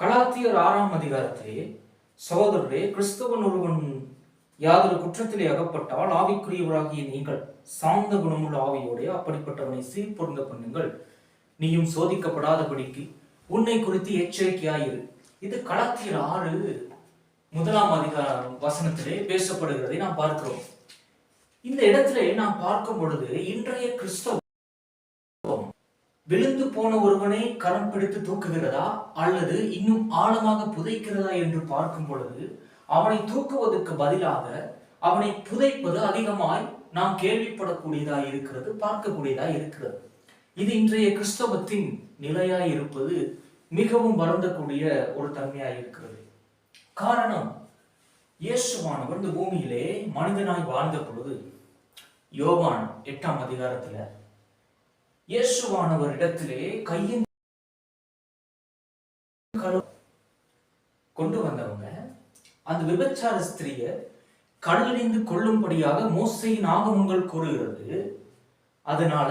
கலாத்தியர் ஆறாம் அதிகாரத்திலே சகோதரரே கிறிஸ்தவன் ஒருவன் யாதொரு குற்றத்திலே அகப்பட்டால் ஆவிக்குரியவராகிய நீங்கள் சாந்த குணமுள்ள ஆவியோடைய அப்படிப்பட்டவனை சீர்பொருந்த பண்ணுங்கள். நீயும் சோதிக்கப்படாதபடிக்கு உன்னை குறித்து எச்சரிக்கையாயிரு. இது கலாத்தியர் ஆறு முதலாம் அதிகார வசனத்திலே பேசப்படுகிறதை நாம் பார்க்கிறோம். இந்த இடத்திலே நாம் பார்க்கும் பொழுது இன்றைய கிறிஸ்தவ விழுந்து போன ஒருவனை கரம் பிடித்து தூக்குகிறதா அல்லது இன்னும் ஆழமாக புதைக்கிறதா என்று பார்க்கும் பொழுது அவனை தூக்குவதற்கு பதிலாக அவனை புதைப்பது அதிகமாய் நாம் கேள்விப்படக்கூடியதா இருக்கிறது பார்க்கக்கூடியதா இருக்கிறது. இது இன்றைய கிறிஸ்தவத்தின் நிலையாய் இருப்பது மிகவும் வருந்தக்கூடிய ஒரு தன்மையாய் இருக்கிறது. காரணம் இயேசுவானவர் இந்த பூமியிலே மனிதனாய் வாழ்ந்த பொழுது யோவான் எட்டாம் அதிகாரத்துல இயேசுவானவர் இடத்திலே கையின் கொண்டு வந்தவங்க அந்த விபச்சார ஸ்திரிய கல்லறிந்து கொள்ளும்படியாக மோசையின் ஆகமங்கள் கூறுகிறது. அதனால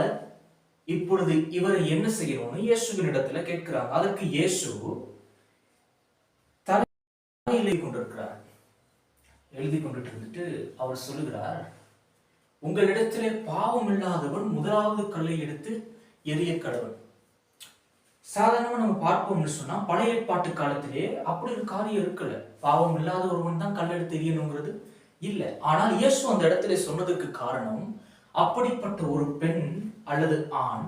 இப்பொழுது இவரை என்ன செய்யணும்னு இயேசுவின் இடத்துல கேட்கிறாங்க. அதற்கு இயேசு தலையிலே கொண்டிருக்கிறார். எழுதி கொண்டுட்டு இருந்துட்டு அவர் சொல்லுகிறார் உங்களிடத்திலே பாவம் இல்லாதவன் முதலாவது கல்லை எடுத்து எரிய கடவன் சாதாரணமாக நம்ம பார்ப்போம்னு சொன்னா பழைய ஏற்பாட்டு காலத்திலே அப்படி ஒரு காரியம் இருக்கல. பாவம் இல்லாத ஒருவன் தான் கல் எடுத்து எரியணுங்கிறது இல்லை. ஆனால் இயேசு அந்த இடத்துல சொன்னதுக்கு காரணம் அப்படிப்பட்ட ஒரு பெண் அல்லது ஆண்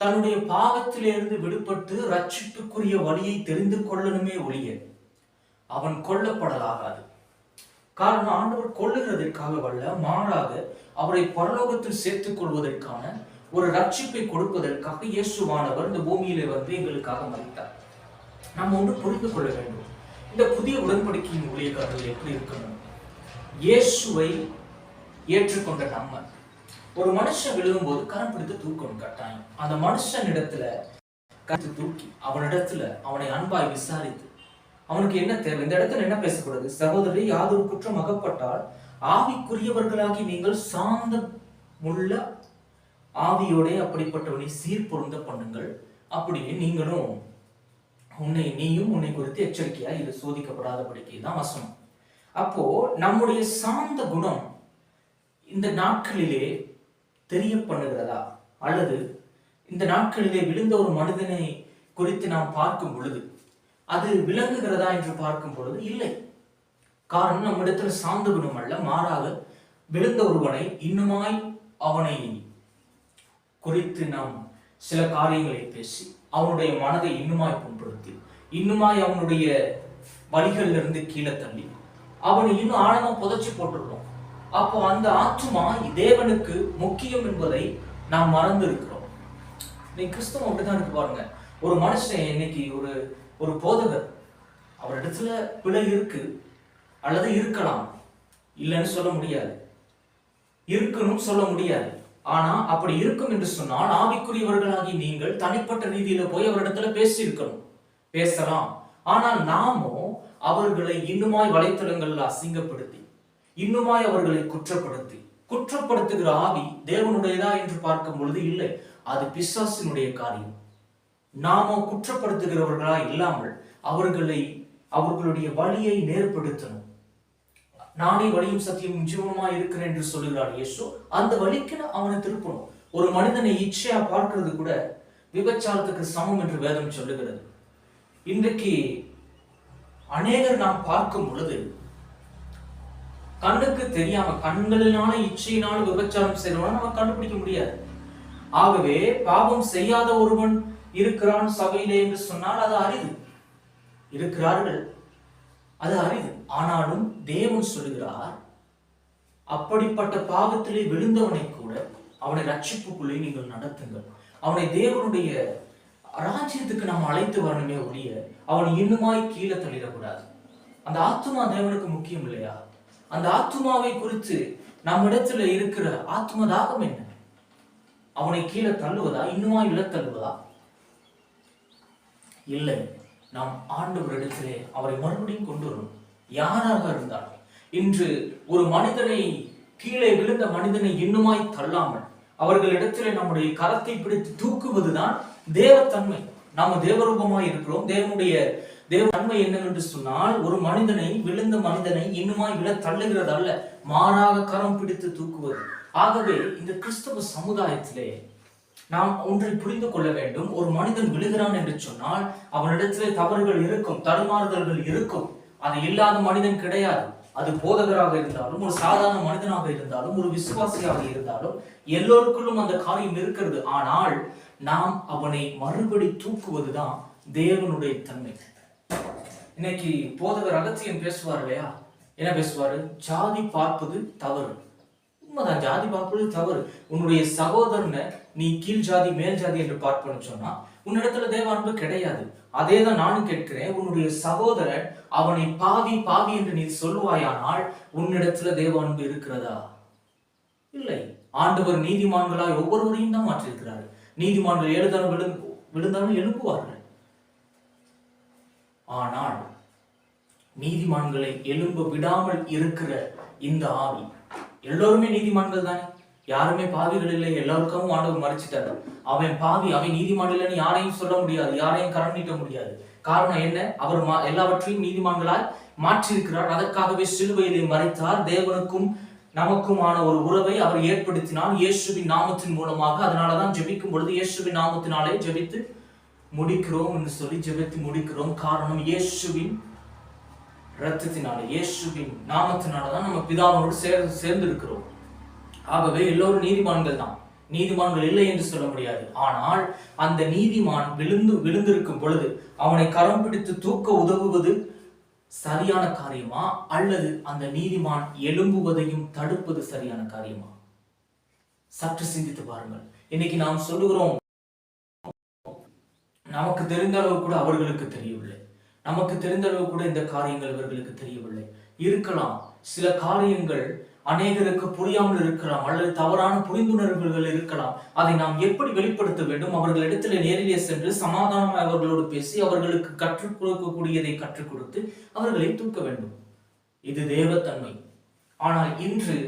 தன்னுடைய பாவத்திலிருந்து விடுபட்டு ரட்சிப்புக்குரிய வழியை தெரிந்து கொள்ளணுமே ஒழிய அவன் கொல்லப்படலாகாது. காரணம் ஆண்டவர் கொள்ளுகிறதற்காக வல்ல மாறாக அவரை பரலோகத்தில் சேர்த்துக் கொள்வதற்கான ஒரு ரட்சிப்பை கொடுப்பதற்காக இயேசுவானவர் இந்த பூமியிலே வந்து எங்களுக்காக மறித்தார் நம்ம ஒன்று புரிந்து கொள்ள வேண்டும். இந்த புதிய உடன்படிக்கையின் ஊழியக்காரர்கள் எப்படி இருக்கணும்? இயேசுவை ஏற்றுக்கொண்ட நம்ம. ஒரு மனுஷன் விழுகும்போது கரம் பிடித்து தூக்கணும் கட்டாயம். அந்த மனுஷன் இடத்துல கருத்து தூக்கி அவனிடத்துல அவனை அன்பாய் விசாரித்து அவனுக்கு என்ன தேவை? இந்த இடத்துல என்ன பேசக்கூடாது? சகோதரி யாதொரு குற்றம் அகப்பட்டால் ஆவிக்குரியவர்களாகி நீங்கள் சாந்தம் உள்ள ஆவியோடே அப்படிப்பட்டவனை சீர்பொருந்த பண்ணுங்கள். அப்படியே நீங்களும் உன்னை நீயும் உன்னை குறித்து எச்சரிக்கையா இது சோதிக்கப்படாதபடிக்கு தான் வசனம். அப்போ நம்முடைய சார்ந்த குணம் இந்த நாட்களிலே தெரிய பண்ணுகிறதா அல்லது இந்த நாட்களிலே விழுந்த ஒரு மனிதனை குறித்து நாம் பார்க்கும் பொழுது அது விளங்குகிறதா என்று பார்க்கும் பொழுது இல்லை. காரணம் நம்மிடத்தில் சாந்த குணம் அல்ல மாறாக விழுந்த ஒருவனை இன்னுமாய் அவனை குறித்து நாம் சில காரியங்களை பேசி அவனுடைய மனதை இன்னுமாய் புண்படுத்தி இன்னுமாய் அவனுடைய வழிகளிலிருந்து இருந்து கீழே தள்ளி அவனை இன்னும் ஆழமா புதைச்சி போட்டுடுறோம் அப்போ அந்த ஆற்றுமா தேவனுக்கு முக்கியம் என்பதை நாம் மறந்து இருக்கிறோம் நீ கிறிஸ்தவம் அப்படிதான் இருக்கு பாருங்க. ஒரு மனுஷன் இன்னைக்கு ஒரு ஒரு போதகர். அவரிடத்துல பிழை இருக்கு அல்லது இருக்கலாம். இல்லைன்னு சொல்ல முடியாது. இருக்கணும் சொல்ல முடியாது. ஆனா அப்படி இருக்கும் என்று சொன்னால் ஆவிக்குரியவர்களாகி நீங்கள் தனிப்பட்ட ரீதியில போய் அவரிடத்துல பேசி இருக்கணும் பேசலாம். ஆனால் நாமோ அவர்களை இன்னுமாய் வலைத்தளங்கள்ல அசிங்கப்படுத்தி இன்னுமாய் அவர்களை குற்றப்படுத்தி குற்றப்படுத்துகிற ஆவி தேவனுடையதா என்று பார்க்கும் பொழுது இல்லை. அது பிசாசினுடைய காரியம். நாமோ குற்றப்படுத்துகிறவர்களா இல்லாமல் அவர்களை அவர்களுடைய வழியை நேர்படுத்தணும். நானே வழியும் சத்தியம் ஜீவனமா இருக்கிறேன் என்று சொல்லுகிறார் இயேசு. அந்த வழிக்கு அவனை திருப்பணும். ஒரு மனிதனை இச்சையா பார்க்கிறது கூட விபச்சாரத்துக்கு சமம் என்று வேதம் சொல்லுகிறது. இன்றைக்கு அநேகர் நாம் பார்க்கும் பொழுது கண்ணுக்கு தெரியாம கண்களினால இச்சையினால விபச்சாரம் செய்யறவன நம்ம கண்டுபிடிக்க முடியாது. ஆகவே பாவம் செய்யாத ஒருவன் இருக்கிறான் சபையிலே என்று சொன்னால் அது அரிது. இருக்கிறார்கள் அது அரிது. ஆனாலும் தேவன் சொல்லுகிறார் அப்படிப்பட்ட பாவத்திலே விழுந்தவனை கூட அவனை ரட்சிப்புக்குள்ளே நீங்கள் நடத்துங்கள். அவனை தேவனுடைய ராஜ்யத்துக்கு நாம் அழைத்து வரணுமே ஒழிய அவனை இன்னுமாய் கீழே தள்ளிடக்கூடாது. அந்த ஆத்மா தேவனுக்கு முக்கியம் இல்லையா? அந்த ஆத்மாவை குறித்து நம்மிடத்துல இருக்கிற ஆத்ம தாகம் என்ன? அவனை கீழே தள்ளுவதா இன்னுமாய் விழ தள்ளுவதா இல்லை நாம் ஆண்டவரிடத்திலே அவரை மறுபடியும் கொண்டு வரணும். யாராக இருந்தால் இன்று ஒரு மனிதனை கீழே விழுந்த மனிதனை இன்னுமாய் தள்ளாமல் அவர்களிடத்திலே நம்முடைய கரத்தை பிடித்து தூக்குவதுதான் தேவத்தன்மை. நாம தேவரூபமாய் இருக்கிறோம். தேவனுடைய தேவ தன்மை என்னவென்று சொன்னால் ஒரு மனிதனை விழுந்த மனிதனை இன்னுமாய் விழ தள்ளுகிறது அல்ல மாறாக கரம் பிடித்து தூக்குவது. ஆகவே இந்த கிறிஸ்தவ சமுதாயத்திலே நாம் ஒன்றை புரிந்து கொள்ள வேண்டும் ஒரு மனிதன் விழுகிறான் என்று சொன்னால் அவனிடத்திலே தவறுகள் இருக்கும் தடுமாறுதல்கள் இருக்கும். அது இல்லாத மனிதன் கிடையாது. அது போதகராக இருந்தாலும் ஒரு சாதாரண மனிதனாக இருந்தாலும் ஒரு விசுவாசியாக இருந்தாலும் எல்லோருக்குள்ளும் அந்த காரியம் இருக்கிறது. ஆனால் நாம் அவனை மறுபடி தூக்குவதுதான் தேவனுடைய தன்மை. இன்னைக்கு போதகர் அகத்தியம் பேசுவார் இல்லையா? என்ன பேசுவாரு? ஜாதி பார்ப்பது தவறு. உண்மைதான் ஜாதி பார்ப்பது தவறு. உன்னுடைய சகோதரனை நீ கீழ் ஜாதி மேல் ஜாதி என்று பார்ப்பேன் சொன்னா உன்னிடத்துல தேவ அன்பு கிடையாது. அதே தான் நானும் கேட்கிறேன் உன்னுடைய சகோதரன் அவனை பாவி பாவி என்று நீ சொல்லுவாயானால் உன்னிடத்துல தேவ அன்பு இருக்கிறதா? இல்லை. ஆண்டவர் நீதிமான்களாய் ஒவ்வொருவரையும் தான் மாற்றிருக்கிறார் நீதிமான்கள் எழுதாலும் விழு விழுந்தாலும் எழுப்புவார்கள் ஆனால் நீதிமான்களை எழும்ப விடாமல் இருக்கிற இந்த ஆவி எல்லோருமே நீதிமான்கள் தானே? யாருமே பாவிகள் இல்லை. எல்லாருக்கும் ஆண்டவர் மறைச்சிட்டாரு. அவன் பாவி அவன் நீதிமான் இல்லைன்னு யாரையும் சொல்ல முடியாது. யாரையும் கரம் நீட்ட முடியாது. காரணம் என்ன? அவர் மா- எல்லாவற்றையும் நீதிமான்களாய் மாற்றியிருக்கிறார். அதற்காகவே சிலுவையிலே மறைத்தார். தேவனுக்கும் நமக்குமான ஒரு உறவை அவர் ஏற்படுத்தினால் இயேசுவின் நாமத்தின் மூலமாக. அதனாலதான் ஜெபிக்கும் பொழுது இயேசுவின் நாமத்தினாலே ஜெபித்து முடிக்கிறோம் என்று சொல்லி ஜெபித்து முடிக்கிறோம். காரணம் இயேசுவின் ரத்தத்தினால இயேசுவின் நாமத்தினாலதான் நம்ம பிதாவோடு சேர்ந்து சேர்ந்திருக்கிறோம். ஆகவே எல்லோரும் நீதிமான்கள் தான். நீதிமான்கள் இல்லை என்று சொல்ல முடியாது. ஆனால் அந்த நீதிமான் விழுந்து விழுந்திருக்கும் பொழுது அவனை கரம் பிடித்து தூக்க உதவுவது சரியான காரியமா? அல்லது அந்த நீதிமான் எழும்புவதையும் தடுப்பது சரியான காரியமா? சற்று சிந்தித்து பாருங்கள். இன்னைக்கு நாம் சொல்லுகிறோம் நமக்கு தெரிந்த அளவு கூட அவர்களுக்கு தெரியவில்லை. நமக்கு தெரிந்த அளவு கூட இந்த காரியங்கள் இவர்களுக்கு தெரியவில்லை. இருக்கலாம் சில காரியங்கள் அநேகருக்கு புரியாமல் இருக்கலாம் அல்லது தவறான புரிந்துணர்வுகள் இருக்கலாம். அதை நாம் எப்படி வெளிப்படுத்த வேண்டும்? அவர்களிடத்தில் நேரிலே சென்று சமாதானமாக அவர்களோடு பேசி அவர்களுக்கு கற்றுக் கொடுக்கக்கூடியதை கற்றுக் கொடுத்து அவர்களை தூக்க வேண்டும். இது தேவத்தன்மை. ஆனால் இன்று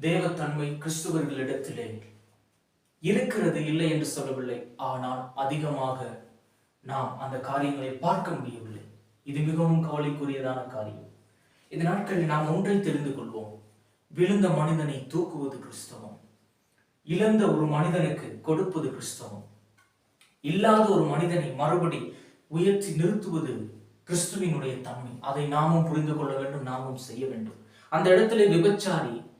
தேவத்தன்மை கிறிஸ்துவர்களிடத்திலே இருக்கிறது இல்லை என்று சொல்லவில்லை. ஆனால் அதிகமாக நாம் அந்த காரியங்களை பார்க்க முடியவில்லை. இது மிகவும் கவலைக்குரியதான காரியம். இந்த நாட்களில் நாம் ஒன்றை தெரிந்து கொள்வோம். விழுந்த மனிதனை தூக்குவது கிறிஸ்தவம். இழந்த ஒரு மனிதனுக்கு கொடுப்பது கிறிஸ்தவம். இல்லாத ஒரு மனிதனை மறுபடி உயர்த்தி நிறுத்துவது கிறிஸ்துவினுடைய தன்மை. அதை நாமும் புரிந்து கொள்ள வேண்டும் நாமும் செய்ய வேண்டும். அந்த இடத்திலே விபச்சாரி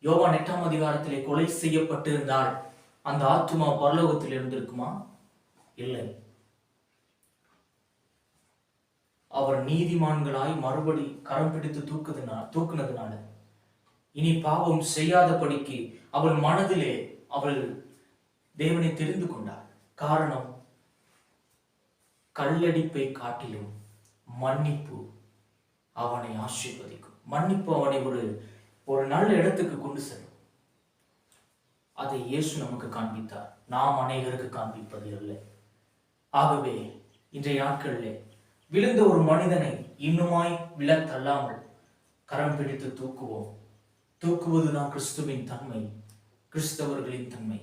யோவான் எட்டாம் அதிகாரத்திலே கொலை செய்யப்பட்டிருந்தால் அந்த ஆத்துமா பரலோகத்தில் இருந்திருக்குமா? இல்லை. அவர் நீதிமான்களாய் மறுபடி கரம் பிடித்து தூக்குதுனா தூக்குனதுனால. இனி பாவம் செய்யாதபடிக்கு அவள் மனதிலே அவள் தேவனை தெரிந்து கொண்டாள். காரணம் கல்லடிப்பை காட்டிலும் மன்னிப்பு அவனை ஆசீர்வதிக்கும். மன்னிப்பு அவனை ஒரு ஒரு நல்ல இடத்துக்கு கொண்டு செல்லும். அதை இயேசு நமக்கு காண்பித்தார். நாம் அநேகருக்கு காண்பிப்பது இல்லை. ஆகவே இன்றைய நாட்களிலே விழுந்த ஒரு மனிதனை இன்னுமாய் விழ தள்ளாமல் கரம் பிடித்து தூக்குவோம். தூக்குவது தூக்குவதுதான் கிறிஸ்துவின் தன்மை கிறிஸ்தவர்களின் தன்மை.